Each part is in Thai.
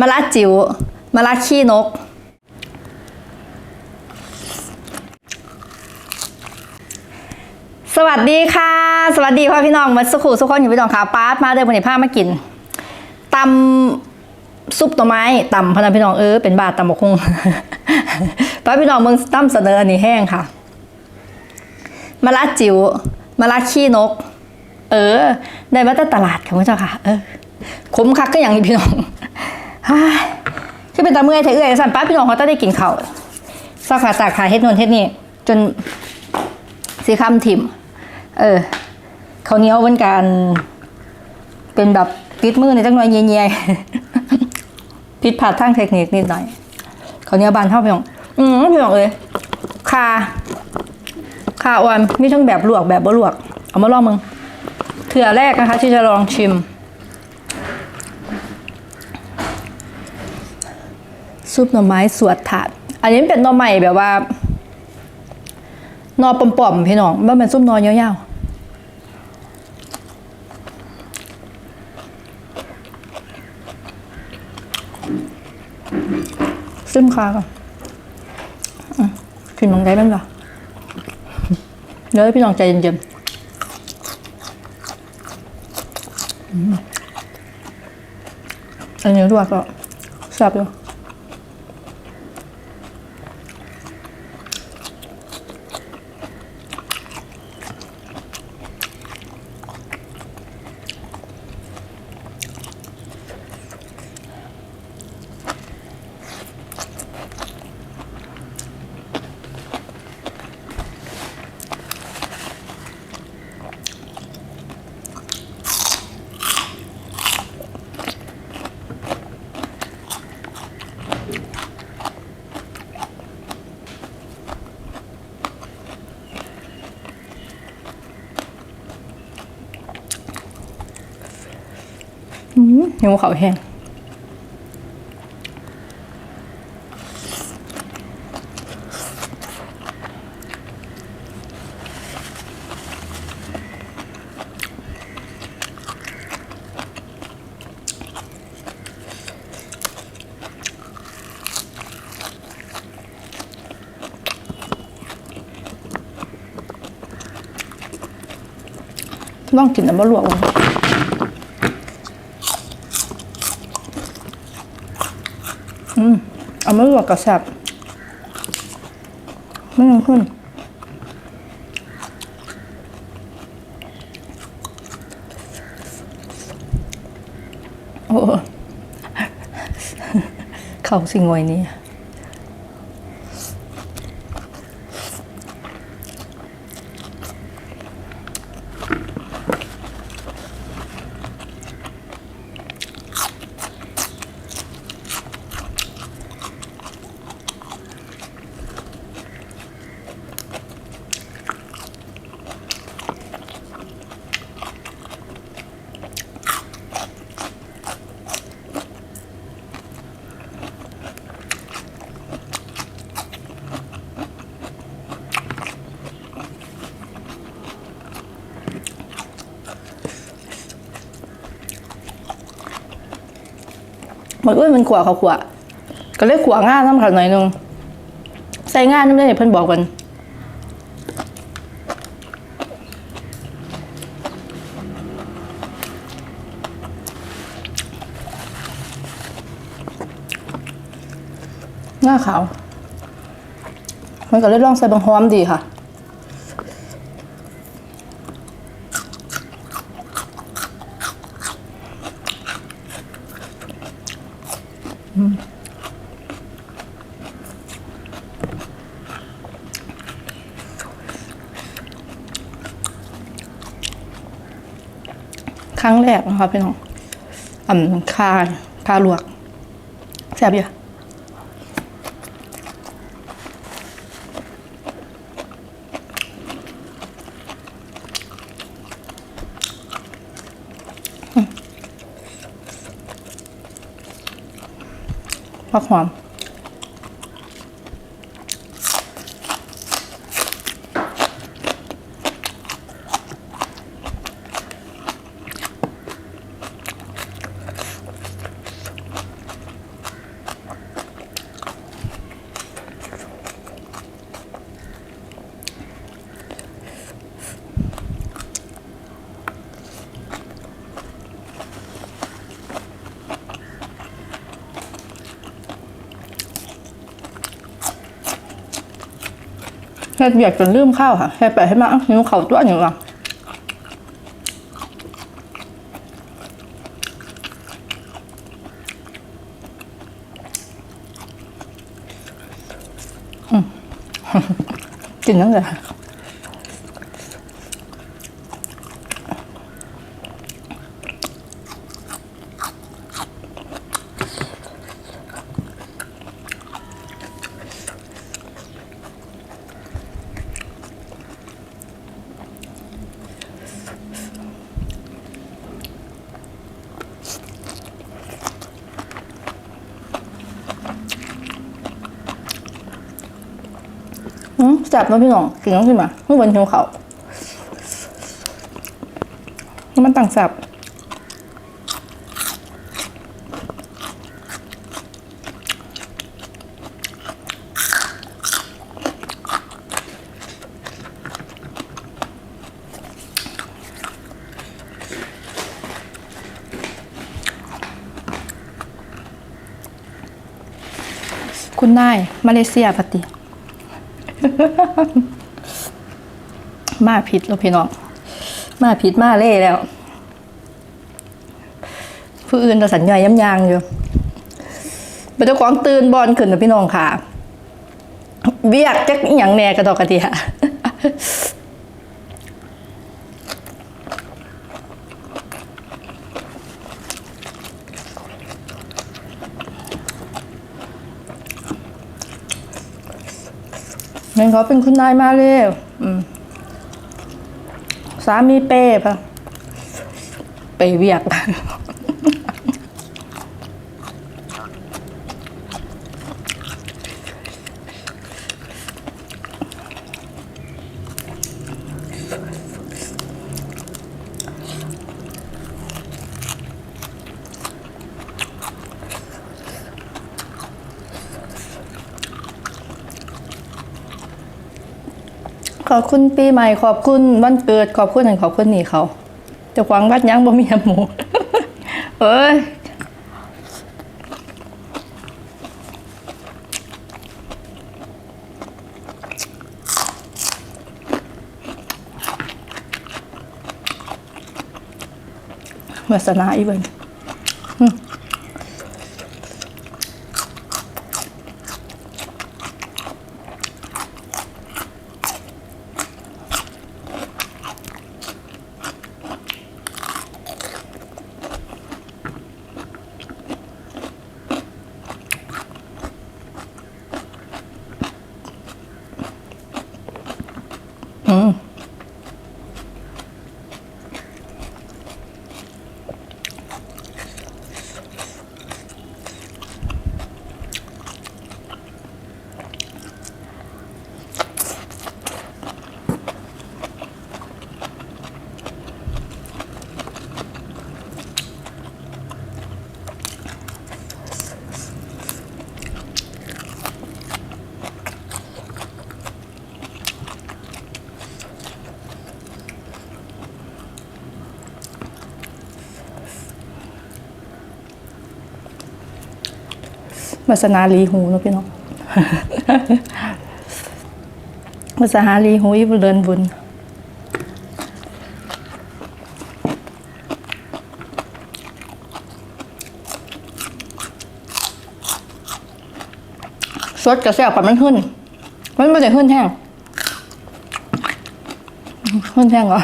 มะระจิ๋วมะระขี้นก สวัสดีค่ะ สวัสดีพ่อพี่น้องมาสุขุสุขคนอยู่พี่น้องค่ะป้าดมาเดินบนผ้ามากินตำซุปตัวไม้ตำพนันพี่น้องเออเป็นบาทตำบกคงป้าพี่น้องเมืองตั้มเสนออันนี้แห้งค่ะมะระจิ๋วมะระขี้นก เออ ได้มาจากตลาดค่ะคุณเจ้าค่ะ เออคุ้มคักก็อย่างนี้พี่น้อง ที่เป็นตาเมื่อยเธอเอื้อยสั่นป้าพี่น้องเขาต้องได้กินเขาวสักขาตากขาเฮ็ดนวนเฮ็ดนี่จนสีคำถิ่ม เออเขาเนี้ยวเป็นการเป็นแบบติดมือในจังหน่อยเยี่ยๆผิดพลาดทางเทคนิคนิดหน่อยเขาเนี้ยบานเท่าพี่น้องอืมพี่น้องเอ้ยคาคาอวนมีทั้งแบบลวกแบบบ่ลวก เอามาลองมึงเถื่อแรกนะคะ ที่จะลองชิม ซุปหน่อไม้สวดถาด อันนี้เป็นหน่อใหม่แบบว่านอปอมๆพี่น้องว่ามันซุ่มนอยาวๆซึมคาก่อนกินมังไดบ้างเหรอเดี๋ยวพี่น้องใจเย็นๆอันนี้ด้วยก็แซ่บอยู่ หิวเขาแห้งลองกินแต่บ่ลวกเลย อืม เอามาลวกกับแซบไม่ยังขึ้นโอ้ เข่าสิงวยนี่ มันก็มันขวเขาขวก็เลยขวง่าน้ำขันหน่อยนึงใส่ง่าน้ำได้เพิ่นบอกกันหน้าขาว มันก็เลยลองใส่บางหอมดีค่ะ ครั้งแรกนะคะพี่น้องอ่ำคาคาลวกแซ่บอยู่อืมผักหอม ฮ็ดเบียกจนลืมข้าวค่ะเฮ็ดไปให้มาหิวข้าตัวหนึ่งว่ะอืมกินนั่นเลย อืมแซ่บเนาะพี่น้องกินน้องขึ้นมาเมื่อวันหิวข้าวแล้วมันต่างแซ่บคุณนายมาเลเซียปฏิ มาผิดแล้วพี่น้อง มาผิดมาเล่แล้ว ผู้อื่นเราสัญญาย้ำยางอยู่เป็นเจ้าของตื่นบอลขึ้นนะพี่น้องค่ะ เบียกจักอย่างแน่กระดอกกระเดีย งั้นเขาเป็นคุณนายมาเลยอืมสามีเป้ปะเปเวียก ขอบคุณปีใหม่ขอบคุณวันเกิดขอบคุณนั่นขอบคุณนี่เขาจะควางวัดยังบ่มีหมูเอ้ยวาสนาอีเบิน อื วาสนาลีหูเนาะพี่น้องวาสนาลีหูอีบุเดินบุญสดกระแสปัดมันขึ้น มันไม่ได้ขึ้นแห้งขึ้นแห้งเหรอ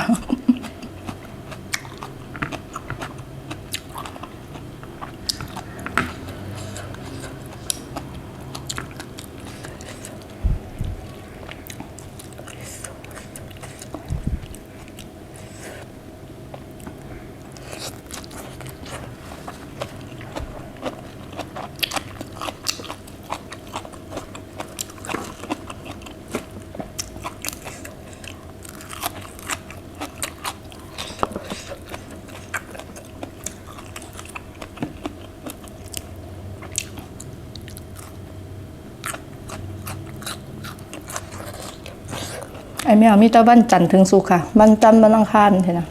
ไอ้แมวมีแต่วันจันทร์ถึงสุกร์ค่ะวันจันทร์วันอังคารใช่นะ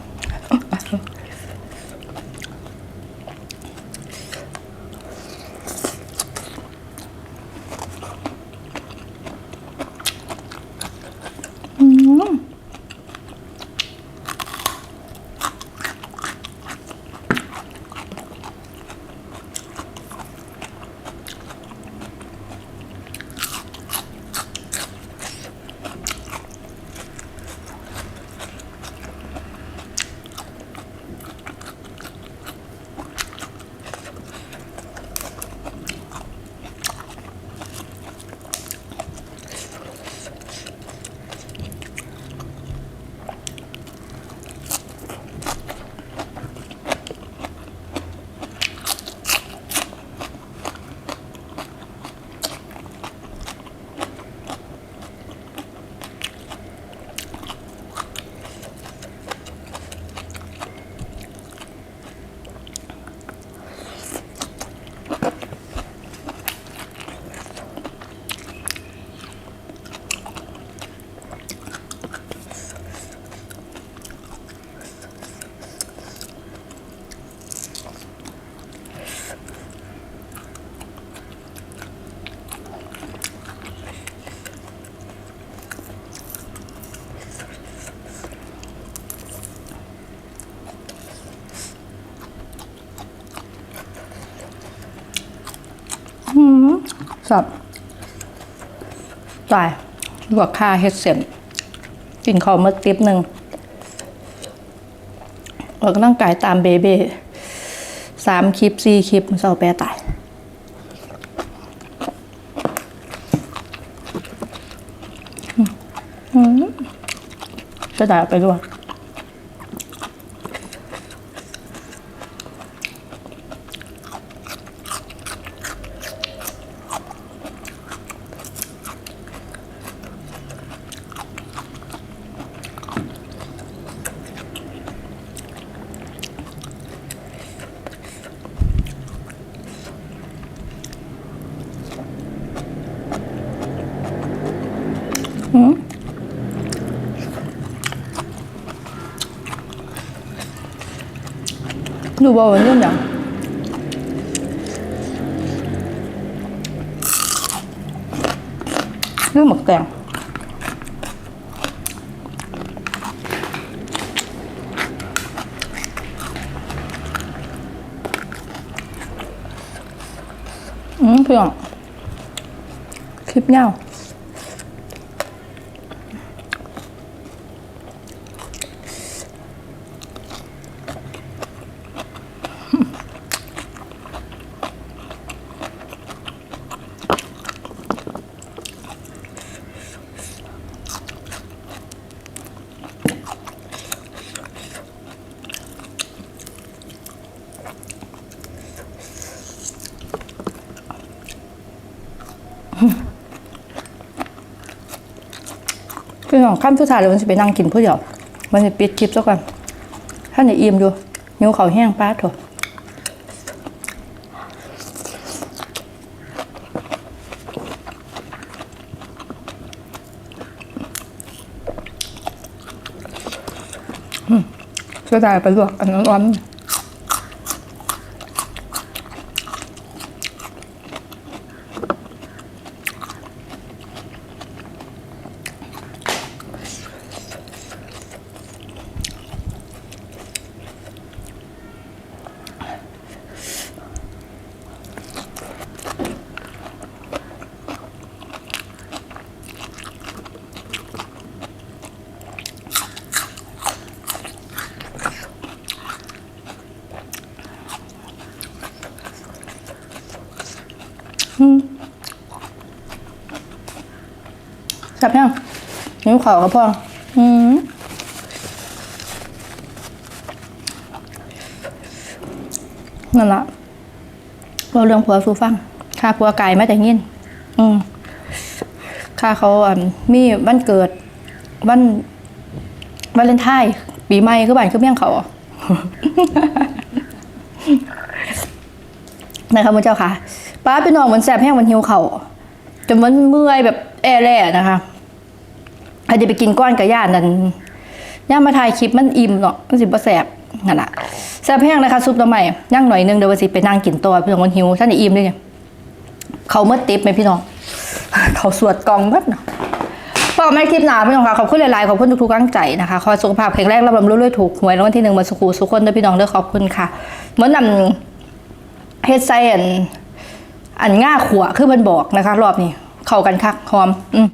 ม สับตายลวกค่าเฮ็ดเสร็จกินข้าวมาติ๊บหนึ่งออกกำลังกายตามเบเบ้สามคลิปสี่คลิปเศร้าแปรตายจะได้ไปด้วย ดูบอลวันนี้ยังเรื่องห พี่น้องขั้นผู้ชายเลยมันจะไปนั่งกินผู้เดียวมันจะปิดคลิปซะก่อนท่านอย่าอิ่มอยู่นิ้วเขาแห้งป้าดเถอะอืมเสียดายไปลวกอันนั้นร้อน จับยังนิ้วเขากับพ่ออืมนั่นละเราเรื่องผัวสูฟังค่าผัวไก่ไมาแต่ยินอืมค่าเขาอะมีวันเกิดวันวาเลนไทน์ปีใหม่คือบ้านคือเมี่ยงเขาอะนะคะมุณเจ้าค่ะป้าพี่น้องเหมือนแสบแห้งเหมันหิวเขาจนมันเมื่อยแบบแอแร่นะคะ จะไปกินก้อนกับย่านนั้นย่ามาถ่ายคลิปมันอิ่มเนาะมันสิบ่แสบนั่นแหละแสบแห้งนะคะซุปตัวใหม่ย่างหน่อยนึงเดี๋ยววันสิไปนั่งกินตัวพี่น้องมันหิวท่านอิ่มด้วยเนี่ยเขาเมื่อติปไหมพี่น้องเขาสวดกองเมื่อเนาะพอไม่คลิปหนาพี่น้องค่ะขอบคุณหลายๆขอบคุณทุกๆกำลังใจนะคะขอสุขภาพแข็งแรงร่ำรวยๆถูกหวยรางวัลที่หนึ่งมาสุขสุขคนด้วยพี่น้องด้วยขอบคุณค่ะเหมือนนำเฮดไซอันอันง่าขวคือมันบอกนะคะ รอบนี้เข้ากันคักหอมอืม